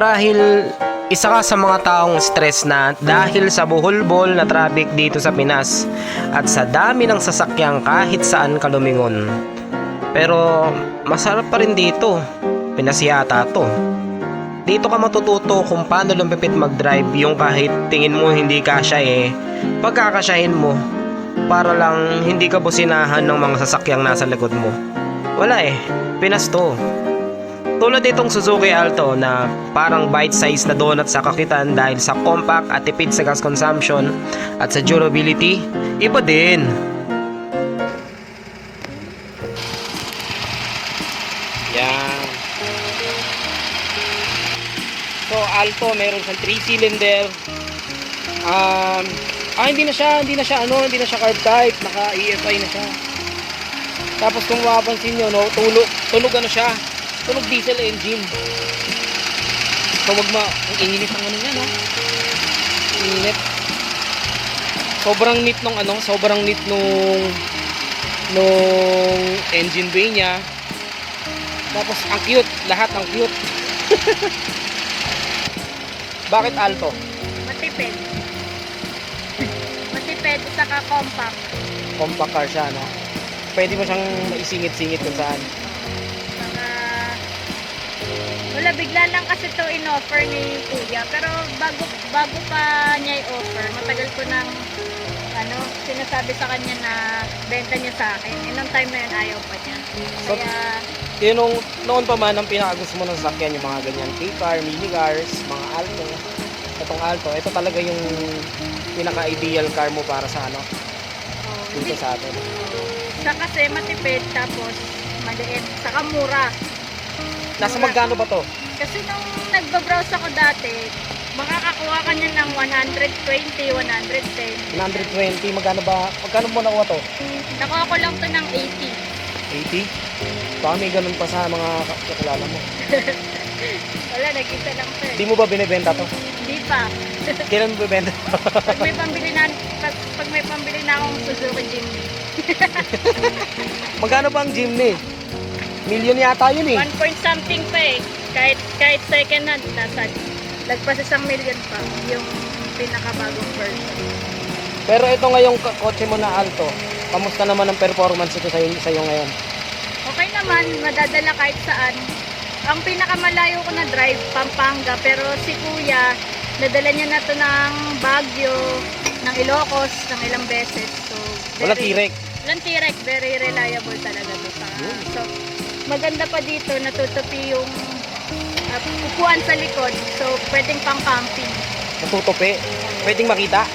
Marahil isa ka sa mga taong stress na dahil sa buhol-bol na traffic dito sa Pinas at sa dami ng sasakyang kahit saan ka lumingon. Pero masarap pa rin dito. Pinas yata to. Dito ka matututo kung paano lumipit mag-drive yung kahit tingin mo hindi kasya eh, pagkakasyahin mo para lang hindi ka businahan ng mga sasakyang nasa likod mo. Wala eh, Pinas to. Tulad itong Suzuki Alto na parang bite size na donut sa kakitan dahil sa compact at tipid sa gas consumption at sa durability, iba din. Yan. So Alto meron siyang 3 cylinder. Um, ah hindi na siya, hindi na siya ano, hindi na siya carb type, naka EFI na siya. Tapos kung mapapansin nyo, no, tulog, tulog ano siya, tunog diesel engine. So wag ma, ang init ang ano niya, no? Init. Sobrang neat nung ano, sobrang neat nung nung engine bay niya. Tapos ang cute, lahat ang cute. Bakit alto? Matipid. Matipid, saka compact. Compact car siya, no? Pwede mo siyang maisingit-singit kung saan. Wala, bigla lang kasi to in-offer ni Kuya. Pero bago, bago pa niya i-offer, matagal ko nang ano, sinasabi sa kanya na benta niya sa akin. Eh, nung time na yun, ayaw pa niya. So- Kaya, Yun nung noon pa man ang pinakagusto mo ng sasakyan yung mga ganyan K-car, mini-cars, mga Alto. Itong Alto, ito talaga yung pinaka-ideal car mo para sa ano, oh, dito hindi, sa atin. sa kasi matipid, tapos maliit, saka mura. Nasa magkano ba to? Kasi nung nagbabrowse ako dati, makakakuha ka niya ng 120, 110. 120, magkano ba? Magkano mo nakuha to? Nakuha ko lang to ng 80. 80? Baka may ganun pa sa mga kakilala mo. Wala, nag-isa lang Hindi eh. mo ba binibenta to? Hindi pa. Kailan mo bibenta? Pag may pambili na, pag, pag may pambili na akong Suzuki Jimny. magkano ba ang Jimny? Million yata yun eh. 1 point something pa eh. Kahit, kahit second hand, nasa lagpas isang million pa yung pinakabagong version. Pero ito ngayong k- kotse mo na Alto, kamusta naman ang performance ito sa sa iyo ngayon? Okay naman, madadala kahit saan. Ang pinakamalayo ko na drive, Pampanga, pero si Kuya, nadala niya na to ng Baguio, ng Ilocos, ng ilang beses. So, Wala very- tirek. Walang tirek, very reliable talaga to sa. So, maganda pa dito, natutupi yung uh, upuan sa likod. So, pwedeng pang camping. Natutupi. Pwedeng makita.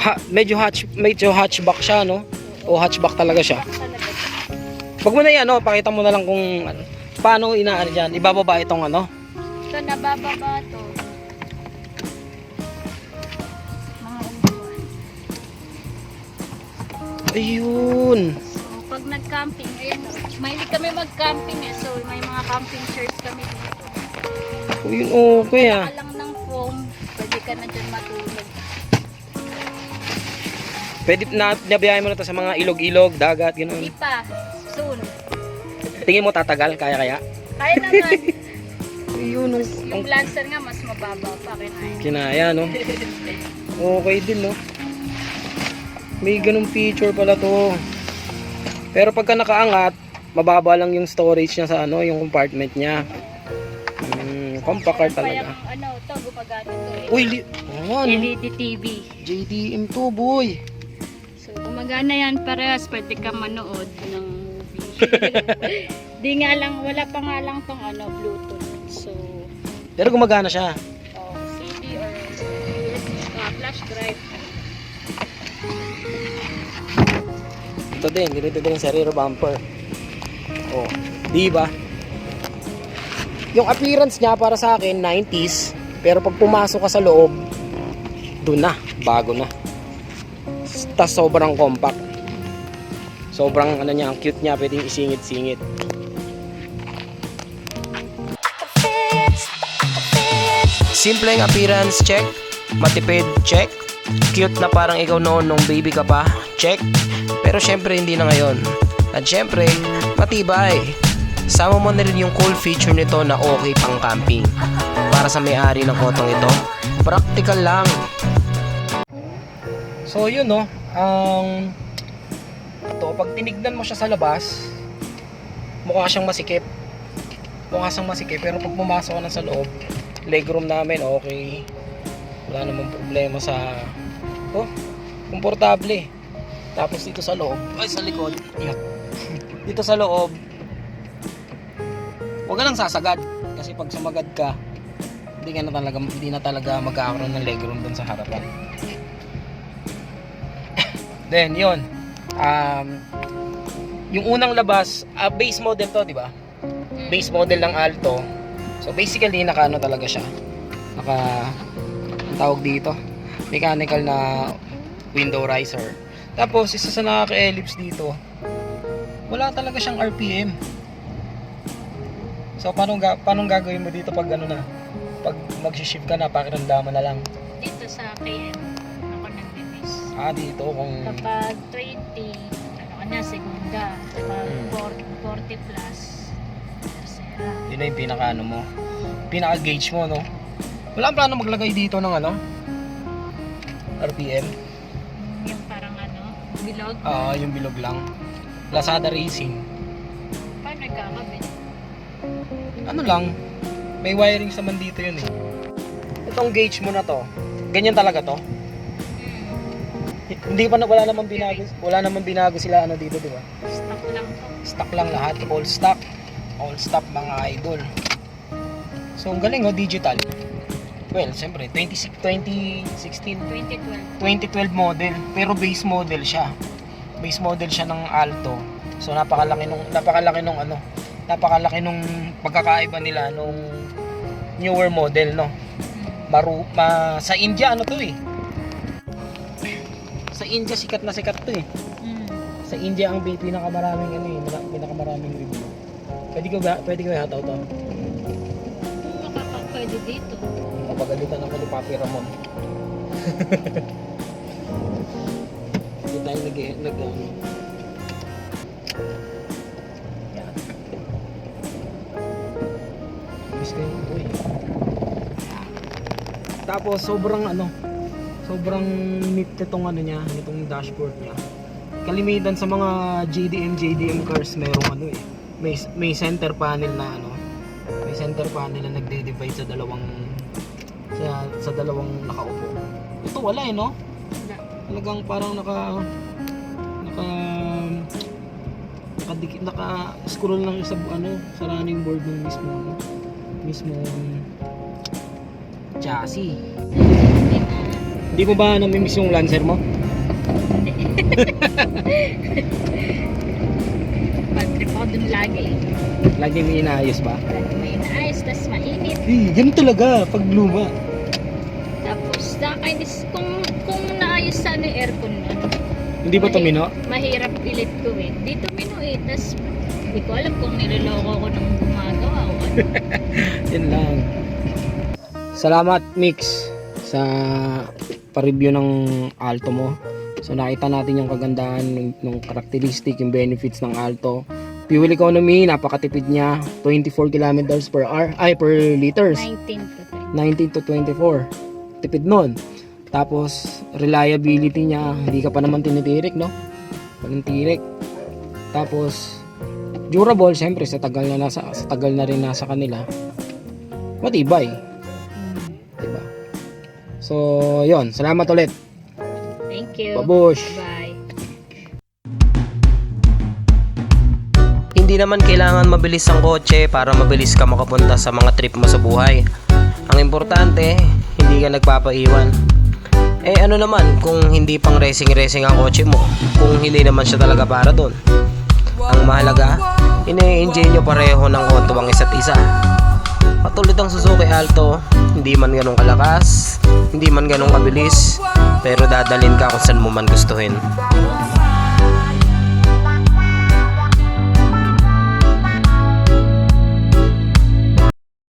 Ha, medyo hatch medyo hatchback siya, no? O hatchback talaga siya. Wag mo na 'yan, no? Pakita mo na lang kung ano, paano inaano diyan. Ibababa itong ano. So, nabababa to. Ayun. Pag nag-camping, ayun, mahilig kami mag-camping eh. So, may mga camping chairs kami dito. Ayun, okay ah. Saka lang ng foam, pwede ka na dyan matulog. Pwede na nabiyahin mo na to sa mga ilog-ilog, dagat, Hindi gano'n. pa, soon. Tingin mo tatagal, kaya-kaya? Kaya naman, Ayun, ang, yung Lancer nga mas mababa pa kinain. kinaya, no? Okay din, no? May ganung feature pala to. Pero pagka nakaangat, mababa lang yung storage niya sa ano, yung compartment niya. Hmm, compact Meron pa talaga. ano, to, gumagana to. Uy, li oh, ano? LED TV. JDM to, boy. So, gumagana yan parehas. Pwede ka manood ng movie. Di nga lang, wala pa nga lang tong ano, Bluetooth. So, Pero gumagana siya. oh, CD or USB, uh, flash drive. Ito din, ganito din sa rear bumper. Oh, di ba? Yung appearance niya para sa akin 90s, pero pag pumasok ka sa loob, doon na, bago na. Tapos sobrang compact. Sobrang ano niya, ang cute niya, pwedeng isingit-singit. Simpleng appearance check, matipid check, cute na parang ikaw noon nung baby ka pa, check. Pero syempre hindi na ngayon. At syempre, matibay. Sama mo na rin yung cool feature nito na okay pang camping. Para sa may-ari ng kotong ito, practical lang. So yun no, ang ito, pag tinignan mo siya sa labas, mukha siyang masikip. Mukha siyang masikip, pero pag pumasok ka na sa loob, legroom namin, okay. Wala namang problema sa, oh, komportable. Tapos dito sa loob, ay sa likod, yun. dito sa loob, huwag ka lang sasagad. Kasi pag sumagad ka, hindi ka na talaga, hindi na talaga magkakaroon ng legroom dun sa harapan. Then, yun. Um, yung unang labas, ah, base model to, di ba? Base model ng Alto. So, basically, naka ano talaga siya. Naka, ang tawag dito, mechanical na window riser. Tapos, isa sa nakaka-ellipse dito, wala talaga siyang RPM. So, paano, ga paano gagawin mo dito pag ano na? Pag mag-shift ka na, pakiramdaman na lang. Dito sa KM, ako nag-miss. Ah, dito kung... Kapag 20, ano ka na, segunda. Kapag Hmm. 40 plus, tercera. Yun na yung pinaka ano mo. Pinaka gauge mo, no? Wala ang plano maglagay dito ng ano? RPM? Bilog. Ah, yung bilog lang. Lazada Racing. Paano nagkakabit? Ano lang? May wiring sa man dito yun eh. Itong gauge mo na to. Ganyan talaga to. Hindi pa na wala namang binago. Wala namang binago sila ano dito, di ba? Stock lang to. Stock lang lahat, all stock. All stock mga idol. So, ang galing oh, digital. Well, siyempre, 20, 2016 2012. 2012 model pero base model siya. Base model siya ng Alto. So napakalaki nung napakalaki nung ano napakalaki nung pagkakaiba nila nung newer model no? Maru ma, sa India ano to eh? Sa India sikat na sikat to eh. Hmm. sa India ang bi- pinakamaraming ano eh mara- pinakamaraming review. Pwede ko ba pwede ko ihataw to? Makakapwede dito. Kapagalitan ako ni Papi Ramon. Hindi tayo nag nag ano. Yan. Miss ko yung eh. Tapos sobrang ano, sobrang neat nitong ano niya, nitong dashboard niya. Kalimitan sa mga JDM JDM cars merong ano eh. May may center panel na ano, may center panel na nagde-divide sa dalawang sa, sa dalawang nakaupo. Ito wala eh, no? Wala. Talagang parang naka naka nakadikit naka scroll lang sa ano sa running board ng mismo ano, mismo chassis. Hindi mo ba namimiss yung Lancer mo? Pag-trip ako dun lagi. Lagi may inaayos ba? Lagi may naayos, tas mainit. Eh, ganun talaga pag luma. Tapos, nakakainis, kung, kung naayos sa ano yung aircon nun, Hindi ba tumino? mahirap ilit ko eh. Di tumino eh. Tas, hindi ko alam kung niloloko ko ng gumagawa o ano. Yan lang. Salamat Mix sa pa-review ng Alto mo. So nakita natin yung kagandahan ng, ng karakteristik, yung benefits ng Alto. Fuel economy, napakatipid niya. 24 kilometers per hour, ay per liters. 19 to 20. 19 to 24. Tipid nun. Tapos, reliability niya, hindi ka pa naman tinitirik, no? Walang tirik. Tapos, durable, syempre, sa tagal na nasa, sa tagal na rin nasa kanila. Matibay, diba? So, yon Salamat ulit. Thank you. Babush! Bye. Hindi naman kailangan mabilis ang kotse para mabilis ka makapunta sa mga trip mo sa buhay. Ang importante, hindi ka nagpapaiwan. Eh ano naman kung hindi pang racing-racing ang kotse mo, kung hindi naman siya talaga para doon. Ang mahalaga, ine-enjoy nyo pareho ng auto ang isa't isa. Katulad ng Suzuki Alto, hindi man ganun kalakas, hindi man ganun kabilis, pero dadalin ka kung saan mo man gustuhin.